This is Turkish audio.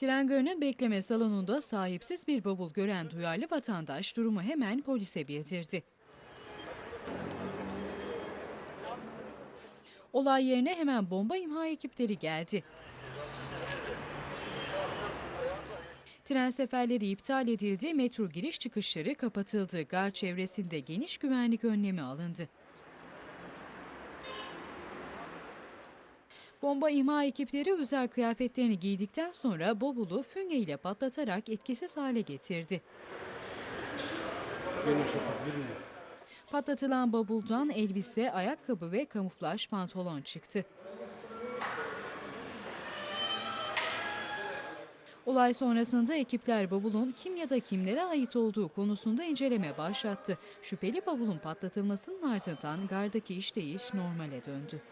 Tren garının bekleme salonunda sahipsiz bir bavul gören duyarlı vatandaş durumu hemen polise bildirdi. Olay yerine hemen bomba imha ekipleri geldi. Tren seferleri iptal edildi, metro giriş çıkışları kapatıldı. Gar çevresinde geniş güvenlik önlemi alındı. Bomba imha ekipleri özel kıyafetlerini giydikten sonra bavulu fünye ile patlatarak etkisiz hale getirdi. Patlatılan bavuldan elbise, ayakkabı ve kamuflaj pantolon çıktı. Olay sonrasında ekipler bavulun kim ya da kimlere ait olduğu konusunda inceleme başlattı. Şüpheli bavulun patlatılmasının ardından gardaki işleyiş normale döndü.